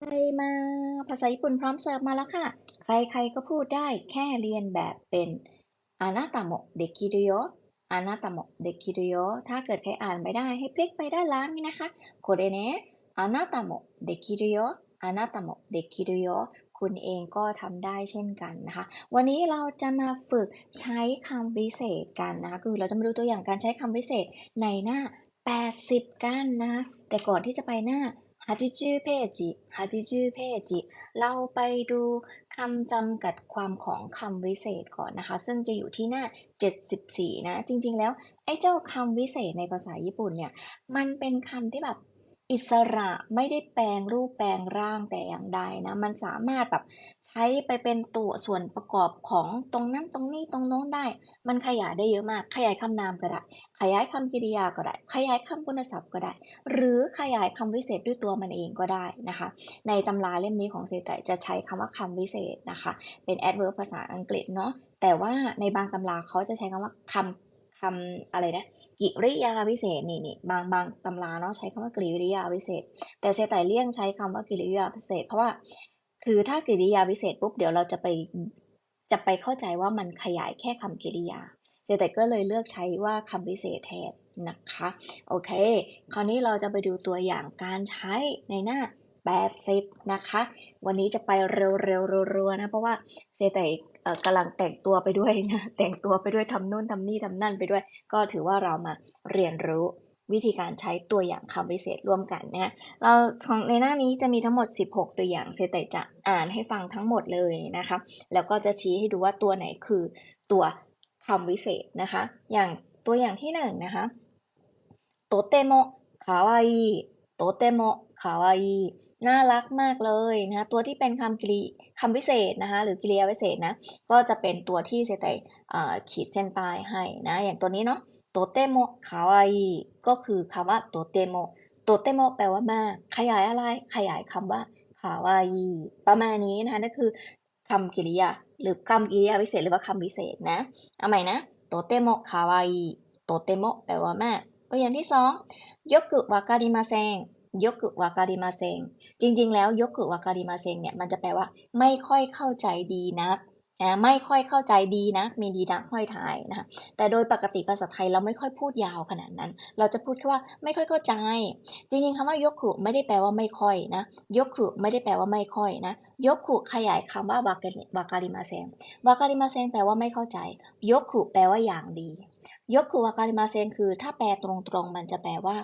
ใครมา ภาษาญี่ปุ่นพร้อมเสิร์ฟมาแล้วค่ะ ใครๆก็พูดได้แค่เรียนแบบเป็นอานาตาโมเดคิริโยอานาตาโมเดคิริโยถ้าเกิดใครอ่านไม่ได้ให้พลิกไปด้านล่างนี่นะคะโคเดเนะอานาตาโมเดคิริโยอานาตาโมเดคิริโยคุณเองก็ทำได้เช่นกันนะคะ วันนี้เราจะมาฝึกใช้คำวิเศษกันนะคะคือเราจะมาดูตัวอย่างการใช้คำวิเศษในหน้า 80 กันนะ แต่ก่อนที่จะไปหน้า 80เพจิ80เพจิเราไปดูคำจำกัดความของคำวิเศษก่อนนะคะ ซึ่งจะอยู่ที่หน้า 74 นะ จริง ๆ แล้ว ไอ้เจ้าคำวิเศษในภาษาญี่ปุ่นเนี่ย มันเป็นคำที่แบบ อิสระไม่ได้แปลงรูปแปลงร่างแต่อย่างใดนะ มันสามารถแบบใช้ไปเป็นตัวส่วนประกอบของตรงนั้นตรงนี้ตรงโน้นได้ มันขยายได้เยอะมาก ขยายคำนามก็ได้ ขยายคำกริยาก็ได้ ขยายคำคุณศัพท์ก็ได้ หรือขยายคำวิเศษด้วยตัวมันเองก็ได้นะคะ ในตำราเล่มนี้ของเซตจะใช้คำว่าคำวิเศษนะคะ เป็น adverb ภาษาอังกฤษเนาะแต่ว่าในบางตำราเขาจะใช้คำว่าคำ คำอะไรนะกิริยาวิเศษนี่นี่บางบางตำราเนาะใช้คำว่ากิริยาวิเศษ แต่เซไตเลี่ยงใช้คำว่ากิริยาวิเศษ เพราะว่าคือถ้ากิริยาวิเศษปุ๊บเดี๋ยวเราจะไปจะไปเข้าใจว่ามันขยายแค่คำกิริยาเจแต่ก็เลยเลือกใช้ว่าคำพิเศษแทนนะคะโอเค คราวนี้เราจะไปดูตัวอย่างการใช้ในหน้า 80 นะคะ วันนี้จะไปเร็วๆรัวๆนะ เพราะว่าเจแต่เอ่อ กำลังแต่งตัวไปด้วยนะแต่งตัวไปด้วยทำนู่นทำนี่ทำนั่นไปด้วย ก็ถือว่าเรามาเรียนรู้วิธีการใช้ตัวอย่างคำพิเศษร่วมกันนะเราของในหน้านี้จะมีทั้งหมด 16 ตัวอย่างเซตจะอ่านให้ฟังทั้งหมดเลยนะคะ แล้วก็จะชี้ให้ดูว่าตัวไหนคือตัวคำวิเศษนะคะ อย่างตัวอย่างที่หนึ่งนะคะโตเตโมคาวาอิโตเตโมคาวาอิ น่ารักมากเลยนะคะตัวที่เป็นคำกริคำวิเศษนะคะหรือกิริยาวิเศษนะก็จะเป็นตัวที่เซตขีดเส้นใต้ให้นะอย่างตัวนี้เนาะโตเตโมคาวาอิก็คือคำว่าโตเตโมโตเตโมแปลว่ามาก ขยายอะไรขยายคำว่าคาวาอิประมาณนี้นะคะนั่นคือคำกริยาหรือคำกริยาวิเศษหรือว่าคำวิเศษนะเอาใหม่นะโตเตโมคาวาอิโตเตโมแปลว่ามากตัวอย่างที่สองยกกุวาการิมาเซง ยกุวาการิมาเซงจริง ๆ แล้วยกุวาการิมาเซงเนี่ยมันจะแปลว่าไม่ค่อยเข้าใจดีนักนะไม่ค่อยเข้าใจดีนะมีดีนักห้อยท้ายนะคะแต่โดยปกติภาษาไทยเราไม่ค่อยพูดยาวขนาดนั้น เราจะพูดแค่ว่าไม่ค่อยเข้าใจ จริงๆคำว่ายกขุไม่ได้แปลว่าไม่ค่อยนะยกขุไม่ได้แปลว่าไม่ค่อยนะยกขุขยายคำว่าวากาวาการิมาเซงวาการิมาเซงแปลว่าไม่เข้าใจ ยกขุแปลว่าอย่างดี ยกขุวาการิมาเซงคือ ถ้าแปลตรงๆมันจะแปลว่า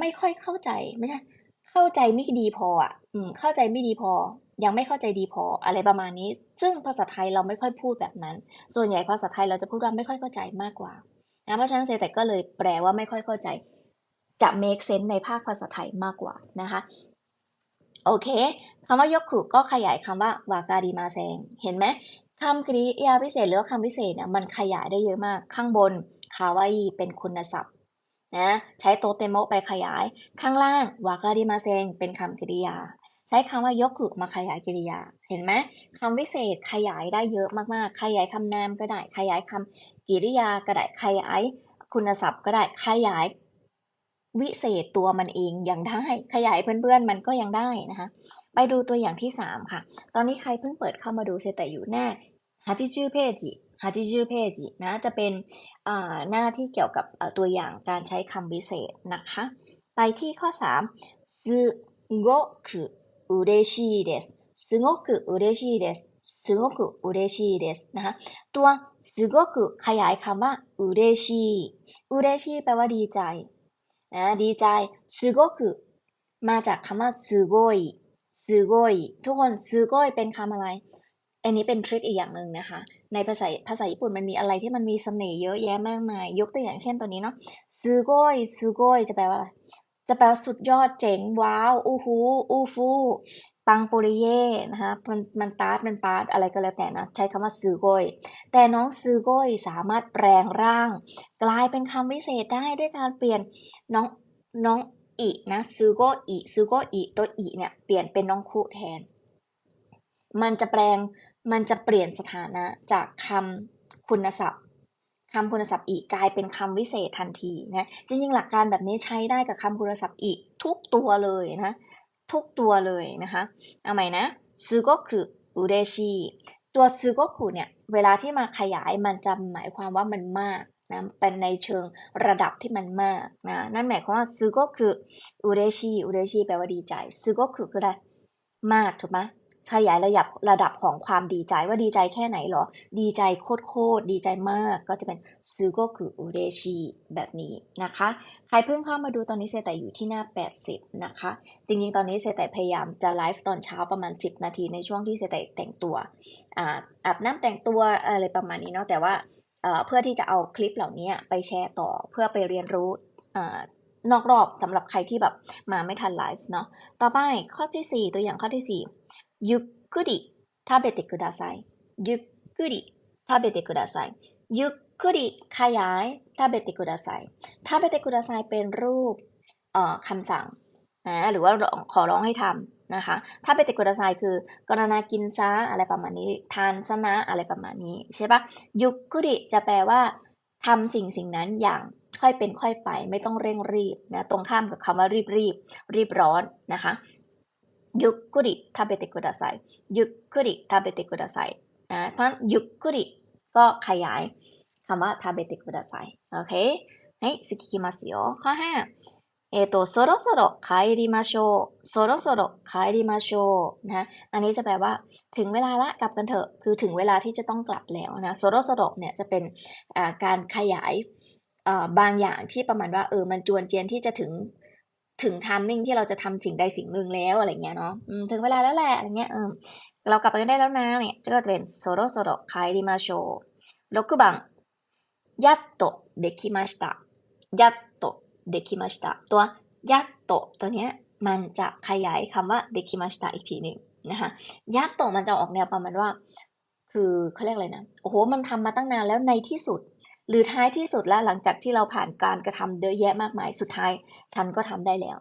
ไม่ค่อยเข้าใจไม่ใช่เข้าใจไม่ดีพออะอืมเข้าใจไม่ดีพอ ยังไม่เข้าใจดีพออะไรประมาณนี้ ซึ่งภาษาไทยเราไม่ค่อยพูดแบบนั้น ส่วนใหญ่ภาษาไทยเราจะพูดว่าไม่ค่อยเข้าใจมากกว่านะเพราะฉะนั้นเซแต่ก็เลยแปลว่าไม่ค่อยเข้าใจ จะ make sense ในภาคภาษาไทยมากกว่านะคะโอเคคำว่ายกขุก็ขยายคำว่าวาการิมาเซงเห็นไหมคำกริยาพิเศษหรือว่าคำพิเศษเนี่ยมันขยายได้เยอะมากข้างบนคาวาอิเป็นคุณศัพท์ นะใช้โตเตโมไปขยาย ข้างล่างวาการิมาเซงเป็นคำกริยา ใช้คำว่ายกขุมาขยายกริยา เห็นไหมคำวิเศษขยายได้เยอะมากๆ ขยายคำนามก็ได้ขยายคำกริยาก็ได้ขยายคุณศัพท์ก็ได้ขยายวิเศษตัวมันเองยังได้ขยายเพื่อนๆมันก็ยังได้นะคะ ไปดูตัวอย่างที่ 3 ค่ะ ตอนนี้ใครเพิ่งเปิดเข้ามาดูเซแต่อยู่หน้า80เพจิ 80เพจินะ จะเป็นหน้าที่เกี่ยวกับตัวอย่างการใช้คำวิเศษนะคะ ไปที่ข้อ3すごく嬉しいですすごく嬉しいですすごく嬉しいですนะคะ ตัวすごくขยายคำว่า嬉しい嬉しいแปลว่าดีใจนะดีใจすごくมาจากคำว่าすごいすごいทุกคนすごいเป็นคำอะไร อันนี้เป็นทริคอีกอย่างหนึ่งนะคะ ในภาษาภาษาญี่ปุ่นมันมีอะไรที่มันมีเสน่ห์เยอะแยะมากมาย ยกตัวอย่างเช่นตัวนี้เนาะซูโกยซูโกยจะแปลว่าอะไรจะแปลว่าสุดยอดเจ๋งว้าวอู้ฮูอู้ฟูปังปุริเย่นะคะมันมันตาร์ดมันปาร์ดอะไรก็แล้วแต่นะใช้คำว่าซูโกยแต่น้องซูโกยสามารถแปลงร่าง กลายเป็นคำวิเศษได้ด้วยการเปลี่ยนน้องน้องอีนะซือโกอีซือโกอีตัวอีเนี่ยเปลี่ยนเป็นน้องคู่แทน มันจะแปลง มันจะเปลี่ยนสถานะจากคำคุณศัพท์คำคุณศัพท์อีกกลายเป็นคำวิเศษทันทีนะจริงๆหลักการแบบนี้ใช้ได้กับคำคุณศัพท์อีกทุกตัวเลยนะทุกตัวเลยนะคะเอาใหม่นะซูก็คืออุเดชีตัวซูก็คือเนี่ยเวลาที่มาขยายมันจะหมายความว่ามันมากนะเป็นในเชิงระดับที่มันมากนะนั่นหมายความว่าซูก็คืออุเดชีอุเดชีแปลว่าดีใจซูก็คืคืออะไรมากถูกไหม ขยายระดับระดับของความดีใจว่าดีใจแค่ไหนหรอ ดีใจโคตรโคตรดีใจมากก็จะเป็นซูโกคุอุเรชิแบบนี้นะคะ ใครเพิ่งเข้ามาดูตอนนี้เซแต่อยู่ที่หน้า 80 นะคะ จริงๆ ตอนนี้เซแต่พยายามจะไลฟ์ตอนเช้าประมาณ 10 นาทีในช่วงที่เซแต่แต่งตัวอาอาบน้ำแต่งตัวอะไรประมาณนี้เนาะแต่ว่าเพื่อที่จะเอาคลิปเหล่านี้ไปแชร์ต่อเพื่อไปเรียนรู้นอกรอบสำหรับใครที่แบบมาไม่ทันไลฟ์เนาะ ต่อไปข้อที่ 4 ตัวอย่างข้อที่ 4ゆっくり食べてください。ゆっくり食べてください。ゆっくりขยาย食べてください。食べてくださいเป็นรูปเอ่อคำสั่งนะหรือว่าขอร้องให้ทำนะคะถ้าเบติกุดาไซคือกรณากินซะอะไรประมาณนี้ ทานซะนะอะไรประมาณนี้ใช่ปะยุกุริจะแปลว่าทำสิ่งสิ่งนั้นอย่างค่อยเป็นค่อยไป ไม่ต้องเร่งรีบนะตรงข้ามกับคำว่ารีบรีบรีบร้อนนะคะ ยุกุริทาเบติกุดาไซยุกุริทาเบติกุดาไซนะเพราะยุกุริก็ขยายคำว่าทาเบติกุดาไซโอเคはい次いきますよข้อห้าえっ、と、そろそろ帰りましょう。そろそろ帰りましょうนะ อันนี้จะแปลว่า ถึงเวลาละกลับกันเถอะ คือถึงเวลาที่จะต้องกลับแล้วนะโซโรโซโรเนี่ยจะเป็นการขยายบางอย่างที่ประมาณว่าเออ มันจวนเจียนที่จะถึง ถึงทามมิ่งที่เราจะทำสิ่งใดสิ่งหนึ่งแล้วอะไรเงี้ยเนาะถึงเวลาแล้วแหละอะไรเงี้ยเออเรากลับไปกันได้แล้วนะเนี่ยก็จะเป็นโซโรโซโร帰りましょう6番やっとできましたやっとเดคิมาสตะตัวยัตโตตัวเนี้ยมันจะขยายคำว่าเดคิมาสตะอีกทีหนึ่งนะคะยัตโตมันจะออกแนวประมาณว่า คือเขาเรียกอะไรนะโอ้โหมันทำมาตั้งนานแล้วในที่สุด หรือท้ายที่สุดแล้วหลังจากที่เราผ่านการกระทำเยอะแยะมากมายสุดท้าย ฉันก็ทำได้แล้ว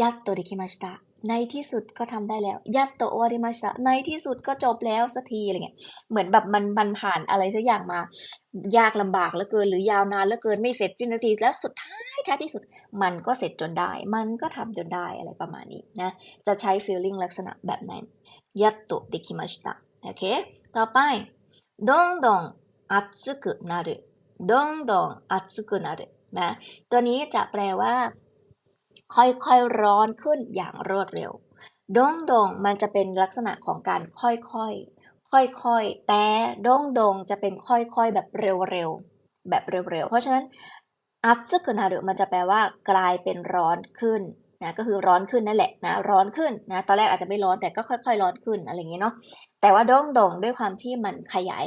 ยัตโตเดคิมาสตะในที่สุดก็ทำได้แล้วยัตโตโอริมาสตะในที่สุดก็จบแล้วสักทีอะไรเงี้ยเหมือนแบบมันมันผ่านอะไรสักอย่างมา ยากลำบากเหลือเกินหรือยาวนานเหลือเกินไม่เสร็จสิ้นนาทีแล้วสุดท้ายท้ายที่สุดมันก็เสร็จจนได้ มันก็ทำจนได้อะไรประมาณนี้นะ จะใช้ feeling ลักษณะแบบนั้นยัตโตเดคิมาชิตะโอเค ต่อไปどんどん熱くなる ดงดงอัตสึกนารุนะตัวนี้จะแปลว่า ค่อยๆร้อนขึ้นอย่างรวดเร็วดงดงมันจะเป็นลักษณะของการค่อยๆค่อยๆแต่ดงดงจะเป็นค่อยๆแบบเร็วๆแบบเร็วๆเพราะฉะนั้นอัตสึกนารุมันจะแปลว่ากลายเป็นร้อนขึ้นนะก็คือร้อนขึ้นนั่นแหละนะร้อนขึ้นนะตอนแรกอาจจะไม่ร้อนแต่ก็ค่อย ๆ ร้อนขึ้นอะไรอย่างนี้เนาะแต่ว่าด้งดงด้วยความที่มันขยาย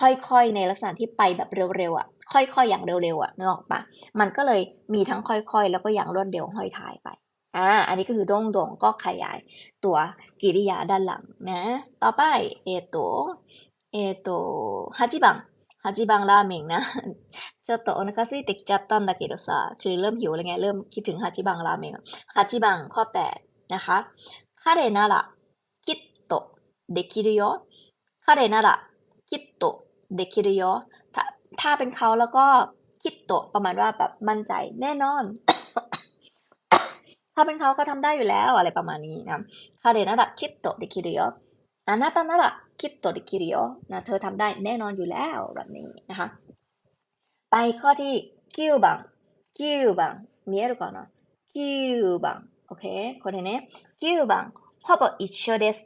ค่อยๆ ในลักษณะที่ไปแบบเร็วๆอ่ะค่อยๆ อย่างเร็วๆอ่ะนึกออกปะมันก็เลยมีทั้งค่อยๆ แล้วก็อย่างรวดเร็วห้อยท้ายไปอ่าอันนี้ก็คือดงดงก็ขยายตัวกิริยาด้านหลังนะ ต่อไปเอโตเอโตฮัจิบัง8番ラーメンนะちょっとお腹空いてきちゃったんだけどさคือเริ่มหิวแล้วไงเริ่มคิดถึง8番ราเมง8番ข้อ8นะคะ彼ならきっとできるよ彼ならきっと できるよถ้าถ้าเป็นเขาแล้วก็คิดโตประมาณว่าแบบมั่นใจแน่นอน ถ้าเป็นเขาก็ทำได้อยู่แล้วอะไรประมาณนี้นะ彼ならきっとできるよあなたならคิดโตดิคิริโอนะเธอทำได้แน่นอนอยู่แล้วแบบนี้นะคะ ไปข้อที่คิวบังคิวบังมีอะไรก่อนนะคิวบังโอเคคนนี้คิวบังほぼ一緒です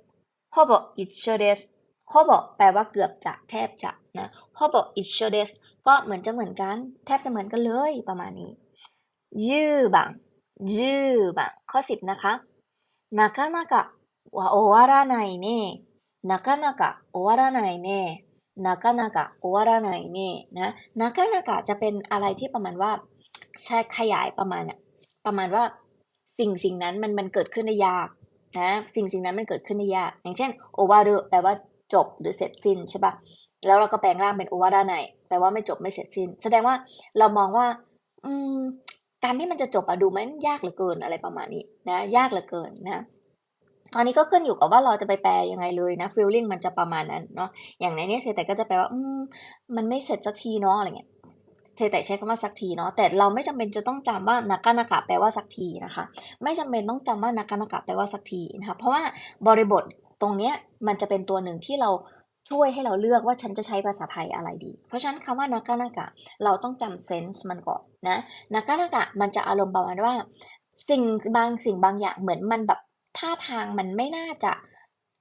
ほぼ一緒ですほぼแปลว่าเกือบจะแทบจะ นะほぼ一緒ですก็เหมือนจะเหมือนกัน แทบจะเหมือนกันเลยประมาณนี้10番10番ข้อ10นะคะなかなかは終わらないねなかなか終わらないねなかなか終わらないねนะนาคานาจะเป็นอะไรที่ประมาณว่าใช้ขยายประมาณน่ะประมาณว่า สิ่งสิ่งนั้นมันมันเกิดขึ้นได้ยากนะสิ่งสิ่งนั้นมันเกิดขึ้นได้ยากอย่างเช่นโอวารุแปลว่าจบหรือเสร็จสิ้นใช่ปะ แล้วเราก็แปลงร่างเป็นโอวาระไนแปลว่าไม่จบไม่เสร็จสิ้น แสดงว่าเรามองว่า อืม การที่มันจะจบอะดูมันยากเหลือเกินอะไรประมาณนี้นะ ยากเหลือเกินนะตอนนี้ก็ขึ้นอยู่กับว่าเราจะไปแปลยังไงเลยนะ feeling มันจะประมาณนั้นเนาะอย่างในนี้เซแต่ก็จะแปลว่า อืม มันไม่เสร็จสักทีเนาะอะไรเงี้ยเซแต่ใช้คำว่าสักทีเนาะแต่เราไม่จำเป็นจะต้องจำว่านากานากะแปลว่าสักทีนะคะ ไม่จำเป็นต้องจำว่านากานากะแปลว่าสักทีนะคะเพราะว่าบริบทตรงเนี้ยมันจะเป็นตัวหนึ่งที่เรา ช่วยให้เราเลือกว่าฉันจะใช้ภาษาไทยอะไรดี เพราะฉะนั้นคำว่านากานากะ เราต้องจำเซนส์มันก่อนนะนากานากะมันจะอารมณ์ประมาณว่า สิ่งบางสิ่งบางอย่างเหมือนมันแบบท่าทางมันไม่น่าจะ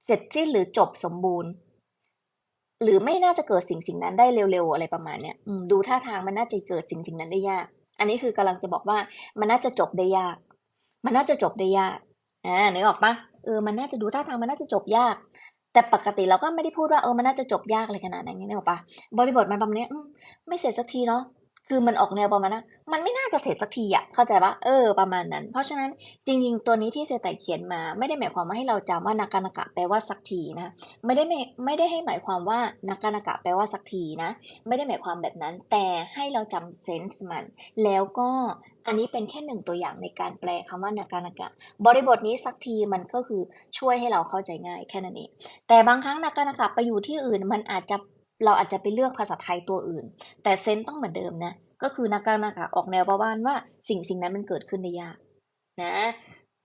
เสร็จสิ้นหรือจบสมบูรณ์ หรือไม่น่าจะเกิดสิ่งสิ่งนั้นได้เร็วๆอะไรประมาณเนี้ยดูท่าทางมันน่าจะเกิดสิ่งสิ่งนั้นได้ยาก อันนี้คือกำลังจะบอกว่ามันน่าจะจบได้ยาก มันน่าจะจบได้ยากอ่านึกออกปะเออมันน่าจะดูท่าทางมันน่าจะจบยาก แต่ปกติเราก็ไม่ได้พูดว่าเออมันน่าจะจบยากอะไรขนาดนั้นนึกออกปะบริบทมันประมาณนี้ไม่เสร็จสักทีเนาะ คือมันออกแนวประมาณนั้นมันไม่น่าจะเสร็จสักทีอะเข้าใจปะเออประมาณนั้น เพราะฉะนั้นจริง ๆ ตัวนี้ที่เซตไตเขียนมาไม่ได้หมายความว่าให้เราจำว่านากานากะแปลว่าสักทีนะไม่ได้ไม่ไม่ได้ให้หมายความว่านากานากะแปลว่าสักทีนะ ไม่ได้หมายความแบบนั้น แต่ให้เราจำเซนส์มัน แล้วก็อันนี้เป็นแค่หนึ่งตัวอย่างในการแปลคำว่านากานากะ บริบทนี้สักทีมันก็คือช่วยให้เราเข้าใจง่ายแค่นั้นเองแต่บางครั้งนากานากะไปอยู่ที่อื่นมันอาจจะ เราอาจจะไปเลือกภาษาไทยตัวอื่น แต่เซนส์ต้องเหมือนเดิมนะ ก็คือนากการนากะออกแนวประมาณว่าสิ่งสิ่งนั้นมันเกิดขึ้นได้ยากนะ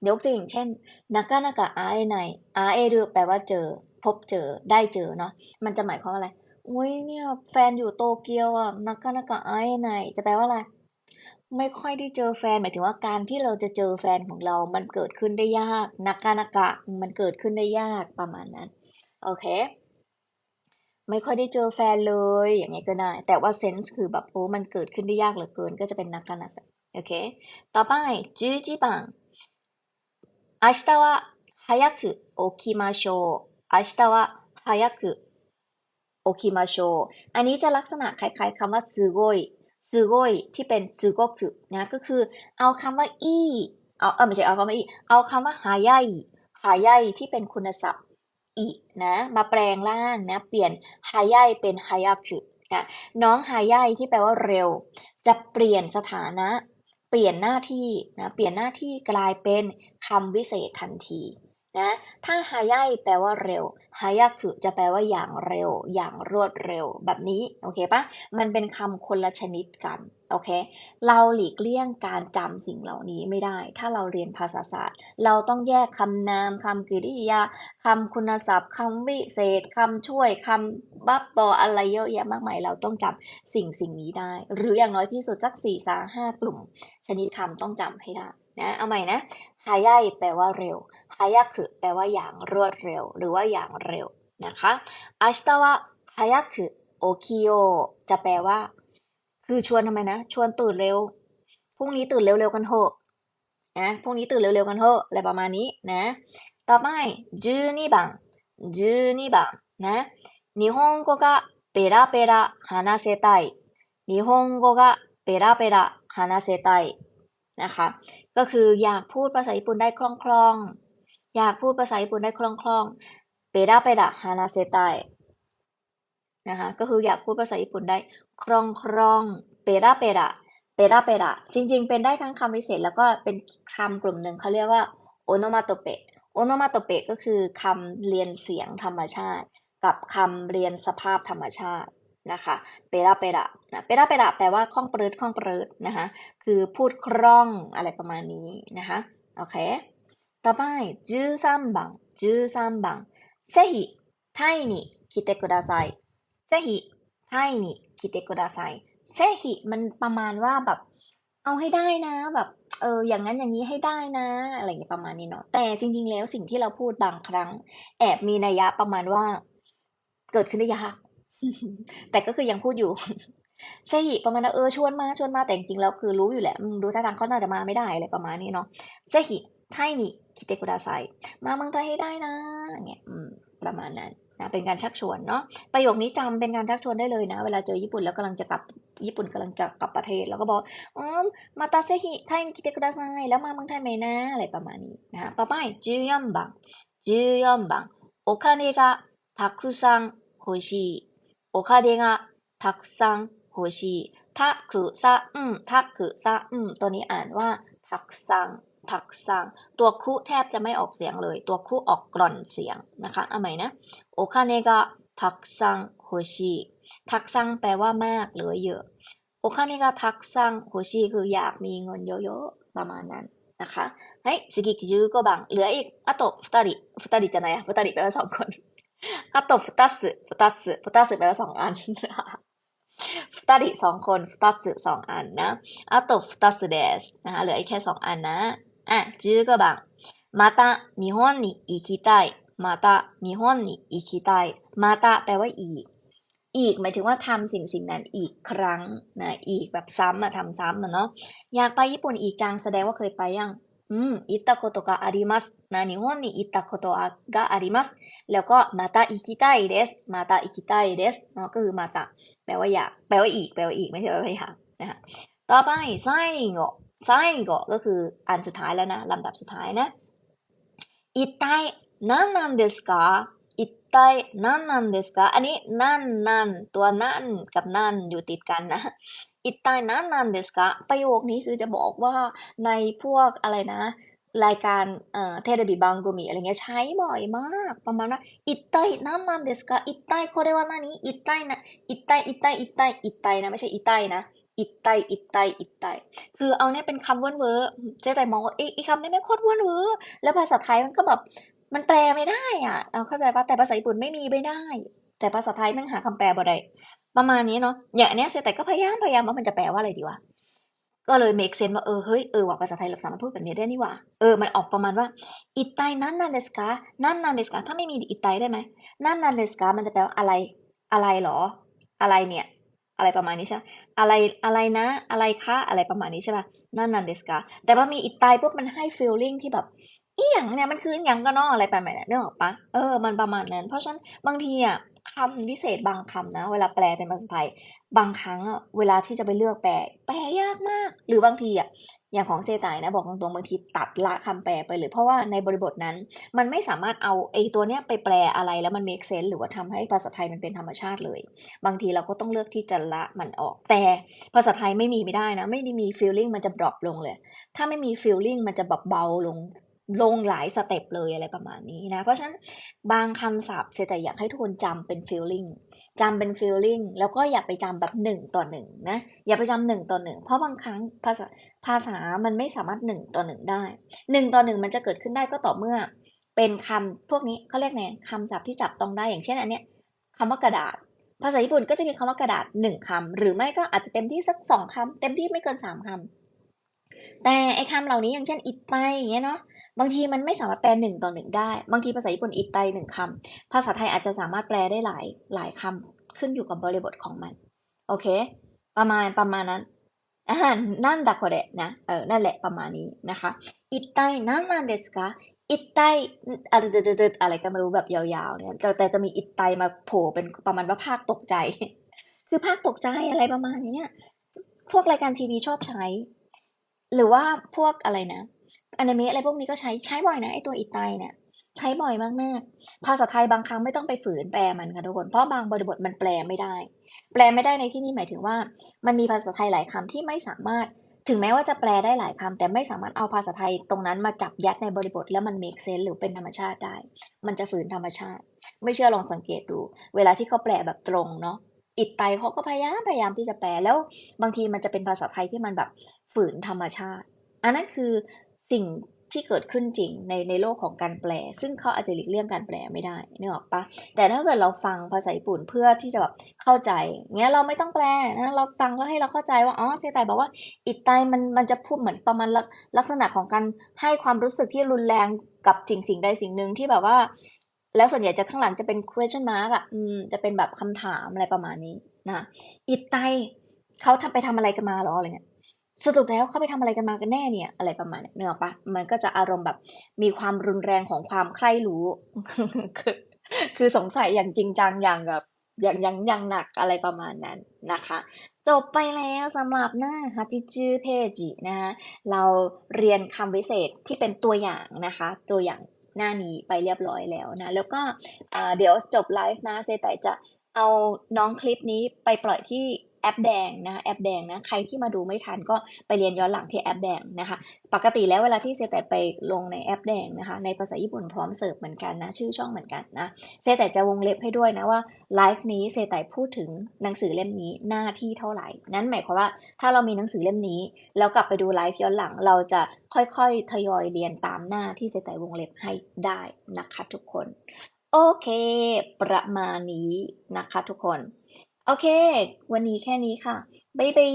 ยกตัวอย่างเช่นนากการนากะอาเอไนอาเอรุแปลว่าเจอ พบเจอได้เจอเนาะมันจะหมายความว่าอะไรอุ้ยเนี่ยแฟนอยู่โตเกียวอะนากการนากะอาเอไนจะแปลว่าอะไรไม่ค่อยได้เจอแฟนหมายถึงว่าการที่เราจะเจอแฟนของเรา มันเกิดขึ้นได้ยากนากกานากะมันเกิดขึ้นได้ยากประมาณนั้นโอเค ไม่ค่อยได้เจอแฟนเลย อย่างเงี้ยก็ได้ แต่ว่าเซนส์คือแบบโอ้มันเกิดขึ้นได้ยากเหลือเกิน ก็จะเป็นนากานากะโอเค ต่อไป11番明日は早く起きましょう明日は早く起きましょうอันนี้จะลักษณะคล้ายๆคำว่าすごいすごいที่เป็นすごくนะก็คือเอาคำว่าอีเอาเออไม่ใช่เอาคำว่าอีเอาคำว่าหายายหายายที่เป็นคุณศัพท์ อีนะมาแปลงร่างนะเปลี่ยนฮายายเป็นฮายาคุนะน้องฮายายที่แปลว่าเร็ว จะเปลี่ยนสถานะ เปลี่ยนหน้าที่นะเปลี่ยนหน้าที่กลายเป็นคำวิเศษทันที นะถ้าฮายายแปลว่าเร็วฮายาคุจะแปลว่าอย่างเร็ว อย่างรวดเร็ว แบบนี้ โอเคปะมันเป็นคำคนละชนิดกัน โอเค เราหลีกเลี่ยงการจำสิ่งเหล่านี้ไม่ได้ ถ้าเราเรียนภาษาศาสตร์ เราต้องแยกคำนามคำกริยาคำคุณศัพท์คำวิเศษคำช่วยคำบับบออะไรเยอะแยะมากมาย เราต้องจำสิ่งสิ่งนี้ได้ หรืออย่างน้อยที่สุดสักสี่สาห้ากลุ่ม ชนิดคำต้องจำให้ได้ นะเอาใหม่นะหายายแปลว่าเร็วหายาคือแปลว่าอย่างรวดเร็ว หรือว่าอย่างเร็วนะคะอาชตาวะหายาคือโอคิโอจะแปลว่า คือชวนทำไมนะ ชวนตื่นเร็วพรุ่งนี้ตื่นเร็วๆกันเถอะนะพรุ่งนี้ตื่นเร็วๆกันเถอะอะไรประมาณนี้นะ ต่อไปจูนี่บังจูนี่บังนะนิฮงโกกะเปราเปราฮานาเซไตนิฮงโกกะเปราเปราฮานาเซไต นะคะ ก็คืออยากพูดภาษาญี่ปุ่นได้คล่องๆ อยากพูดภาษาญี่ปุ่นได้คล่องๆเปราเปราฮานาเซไตนะคะก็คืออยากพูดภาษาญี่ปุ่นได้คล่องคล่องเปราเปราเปราเปราจริง ๆ เป็นได้ทั้งคำวิเศษ แล้วก็เป็นคำกลุ่มหนึ่งเขาเรียกว่าโอโนมาโตเปะโอโนมาโตเปะก็คือคำเรียนเสียงธรรมชาติ กับคำเรียนสภาพธรรมชาติ นะคะเปราเประนะเปราเประแปลว่าคล่องปรืดคล่องปรืดนะคะคือพูดคล่องอะไรประมาณนี้นะคะโอเคต่อไป13แอซ้ำบังจื้อซ้ำบังเซฮิไทยนี่คิเตกุดาไซเซฮิไนี่คิเตกุดาไซเซมันประมาณว่าแบบเอาให้ได้นะแบบเอออย่างนั้นอย่างนี้ให้ได้นะ อะไรอย่างี้ประมาณนี้เนาะแต่จริง ๆ แล้วสิ่งที่เราพูดบางครั้ง แอบมีนัยยะประมาณว่า เกิดขึ้นได้ยาก แต่ก็คือยังพูดอยู่เซฮิประมาณเออชวนมาชวนมาแต่จริงแล้วคือรู้อยู่แหละดูท่าทางเขาน่าจะมาไม่ได้อะไรประมาณนี้เนาะเซฮิไทนิคิเตกุดาไซมาเมืองไทยให้ได้นะเงี้ยประมาณนั้นนะเป็นการชักชวนเนาะประโยคนี้จำเป็นการชักชวนได้เลยนะ เวลาเจอญี่ปุ่นแล้วกำลังจะกลับญี่ปุ่นกำลังจะกลับประเทศ แล้วก็บอกอืมมาตาเซฮิไทยคิเตกุดาไซแล้วมาเมืองไทยไหมนะอะไรประมาณนี้นะป้าป้ายจืยอนบังจืยอนบังโอคาเนกะทักคุซัง お金がたくさん欲しいทักคือซะอืมทักคือซะอืมตัวนี้อ่านว่าทักซังทักซังตัวคุแทบจะไม่ออกเสียงเลย ตัวคุออกกร่อนเสียงนะคะเอาใหม่นะโอคาเนกะทักซังโฮชิทักซังแปลว่ามากหรือเยอะ โอคาเนกาทักซังโฮชิคืออยากมีเงินเยอะๆ ประมาณนั้นนะคะはい次15番เหลืออีกあと2人2人じゃないや2人แปลว่าสองคน ก็ตบฟุตัสึฟุตัสึฟุตัสึแปลว่าสองอันฟุตาริสองคนฟุตัสึสองอันนะอาตบฟุตัสึเดสนะคะเหลืออีกแค่สองอันนะอะจื้อก็บังมาตะนิฮอนนิอิคิไตมาตะนิฮอนนิอิคิไตมาตะแปลว่าอีก อีกหมายถึงว่าทำสิ่งสิ่งนั้นอีกครั้งนะอีกแบบซ้ำอะทำซ้ำอะเนาะอยากไปญี่ปุ่นอีกจังแสดงว่าเคยไปยัง อืม行ったことがありますนะ日本に行ったことがありますแล้วก็มาตา行きたいですมาตา行きたいですเนาะก็คือมาตาแปลว่าอยากแปลว่าอีกแปลว่าอีกไม่ใช่แปลว่าอยากนะคะต่อไปไส้โงไส้โงก็คืออันสุดท้ายแล้วนะลำดับสุดท้ายนะ一体何なんですか อิตไตนั่นนั่นเดสกาอันนี้นั่นนั่นตัวนั่นกับนั่นอยู่ติดกันนะอิตไตนั่นนั่นเดสกาประโยคนี้คือจะบอกว่าในพวกอะไรนะ รายการเอ่อเทเดบิบังกุมิอะไรเงี้ยใช้บ่อยมาก ประมาณว่าอิตไตนั่นนั่นเดสกาอิตไตเขาเรวน่นนี้อิตไตนะอิตไตอิตไตอิตไตอิตไตนะไม่ใช่อิตไตนะอิตไตอิตไตอิตไตคือเอาเนี้ยเป็นคำว่นเวอร์เจ๊แต่มองว่าไอ้คำนี้ไม่โคตรว่นเวอร์แล้วภาษาไทยมันก็แบบ มันแปลไม่ได้อะเอาเข้าใจปะแต่ภาษาญี่ปุ่นไม่มีไม่ได้ แต่ภาษาไทยม่งหาคำแปลบ่ได้ประมาณนี้เนาะอย่างเนี้ยเซแต่ก็พยายามพยายามว่ามันจะแปลว่าอะไรดีวะก็เลย make sense ว่าเออเฮ้ยเออว่าภาษาไทยเราสามารถพูดแบบนี้ได้นี่ว่าเออมันออกประมาณว่าอิตายนั่นนันเดสกานั่นนันเดสกาถ้าไม่มีอิตายได้ไหมนั่นนันเดสกามันจะแปลว่าอะไรอะไรหรอ อะไรเนี่ย อะไรประมาณนี้ใช่อะไรอะไรนะ อะไรคะอะไรประมาณนี้ใช่ป่ะนั่นนันเดสกาแต่ว่ามีอิตายปุ๊บมันให้ feeling ที่แบบ อีหยังเนี่ยมันคืออหยังก็นออะไรไประมาณนั้นนึกออกปะเออมันประมาณนั้น เพราะฉะนั้นบางทีอะคำวิเศษบางคำนะ เวลาแปลเป็นภาษาไทย บางครั้งอะเวลาที่จะไปเลือกแปล แปลยากมาก หรือบางทีอะอย่างของเซไตนะ บอกตรงๆบางทีตัดละคำแปลไปเลย เพราะว่าในบริบทนั้น มันไม่สามารถเอาไอ้ตัวเนี้ยไปแปลอะไรแล้วมัน make sense หรือว่าทำให้ภาษาไทยมันเป็นธรรมชาติเลย บางทีเราก็ต้องเลือกที่จะละมันออก แต่ภาษาไทยไม่มีไม่ได้นะ ไม่ได้มี feeling มันจะ drop ลงเลย ถ้าไม่มี feeling มันจะแบบเบาลง ลงหลายสเต็ปเลยอะไรประมาณนี้นะ เพราะฉะนั้นบางคำศัพท์เซแต่อยากให้ทุกคนจำเป็น feeling จำเป็น feeling แล้วก็อย่าไปจำแบบหนึ่งต่อหนึ่งนะ อย่าไปจำหนึ่งต่อหนึ่งเพราะบางครั้งภาษาภาษามันไม่สามารถหนึ่งต่อหนึ่งได้หนึ่งต่อหนึ่งมันจะเกิดขึ้นได้ก็ต่อเมื่อ เป็นคำพวกนี้เขาเรียกไงคำศัพท์ที่จับต้องได้อย่างเช่นอันเนี้ยคำว่ากระดาษ ภาษาญี่ปุ่นก็จะมีคำว่ากระดาษหนึ่งคำหรือไม่ก็อาจจะเต็มที่สักสองคำเต็มที่ไม่เกินสามคำแต่ไอ้คำเหล่านี้อย่างเช่นอิตไตอย่างเงี้ยเนาะ บางทีมันไม่สามารถแปลหนึ่งต่อหนึ่งได้ บางทีภาษาญี่ปุ่นอิตไตหนึ่งคำภาษาไทยอาจจะสามารถแปลได้หลายหลายคำขึ้นอยู่กับบริบทของมัน โอเค ประมาณประมาณนั้นอ่านั่นดักโคเดะนะ เออ นั่นแหละประมาณนี้นะคะอิตไตนั่นนั่นเดสกะอิตไตอะไรเดๆๆอะไรก็ไม่รู้แบบยาวๆ เนี่ย แต่จะมีอิตไตมาโผล่เป็นประมาณว่าภาคตกใจ คือภาคตกใจอะไรประมาณนี้ พวกรายการทีวีชอบใช้ หรือว่าพวกอะไรนะ อนิเมะอะไรพวกนี้ก็ใช้ใช้บ่อยนะไอตัวอิตไตเนี่ยใช้บ่อยมากๆ ภาษาไทยบางครั้งไม่ต้องไปฝืนแปลมันค่ะทุกคน เพราะบางบริบทมันแปลไม่ได้ แปลไม่ได้ในที่นี้หมายถึงว่า มันมีภาษาไทยหลายคำที่ไม่สามารถ ถึงแม้ว่าจะแปลได้หลายคำแต่ไม่สามารถเอาภาษาไทยตรงนั้นมาจับยัดในบริบท แล้วมัน make sense หรือเป็นธรรมชาติได้ มันจะฝืนธรรมชาติ ไม่เชื่อลองสังเกตดู เวลาที่เขาแปลแบบตรงเนาะ อิตไตเขาก็พยายามพยายามที่จะแปล แล้วบางทีมันจะเป็นภาษาไทยที่มันแบบฝืนธรรมชาติ อันนั้นคือ สิ่งที่เกิดขึ้นจริงในในโลกของการแปล ซึ่งเขาอาจจะหลีกเลี่ยงการแปลไม่ได้นึกออกปะแต่ถ้าเกิดเราฟังภาษาญี่ปุ่นเพื่อที่จะแบบเข้าใจเงี้ยเราไม่ต้องแปลนะเราฟังแล้วให้เราเข้าใจว่าอ๋อเซไตบอกว่าอิตไตมันมันจะพูดเหมือนประมาณลักลักษณะของการให้ความรู้สึกที่รุนแรงกับสิ่งสิ่งใดสิ่งหนึ่งที่แบบว่า แล้วส่วนใหญ่จะข้างหลังจะเป็น question mark อะอืมจะเป็นแบบคำถามอะไรประมาณนี้นะอิตไตเขาทำไปทำอะไรกันมาหรออะไรเงี้ย สรุปแล้วเขาไปทำอะไรกันมากันแน่เนี่ย อะไรประมาณเนี้ยเนอะปะมันก็จะอารมณ์แบบมีความรุนแรงของความใคร่รู้ คือคือสงสัยอย่างจริงจังอย่างแบบอย่างอย่างย่างหนักอะไรประมาณนั้นนะคะ จบไปแล้วสำหรับหน้าฮัจิจืเพจินะคะเราเรียนคำวิเศษที่เป็นตัวอย่างนะคะ ตัวอย่างหน้านี้ไปเรียบร้อยแล้วนะ แล้วก็เดี๋ยวจบไลฟ์นะเซไตจะเอาน้องคลิปนี้ไปปล่อยที่ แอปแดงนะคะแอปแดงนะใครที่มาดูไม่ทันก็ไปเรียนย้อนหลังที่แอปแดงนะคะปกติแล้วเวลาที่เซแต่ไปลงในแอปแดงนะคะในภาษาญี่ปุ่นพร้อมเสิร์ฟเหมือนกันนะชื่อช่องเหมือนกันนะเซแต่จะวงเล็บให้ด้วยนะว่าไลฟ์นี้เซแต่พูดถึงหนังสือเล่มนี้หน้าที่เท่าไหร่ นั้นหมายความว่าถ้าเรามีหนังสือเล่มนี้ แล้วกลับไปดูไลฟ์ย้อนหลังเราจะค่อยๆ ทยอยเรียนตามหน้าที่เซแต่วงเล็บให้ได้นะคะทุกคน โอเค ประมาณนี้นะคะทุกคน โอเค วันนี้แค่นี้ค่ะ บ๊ายบาย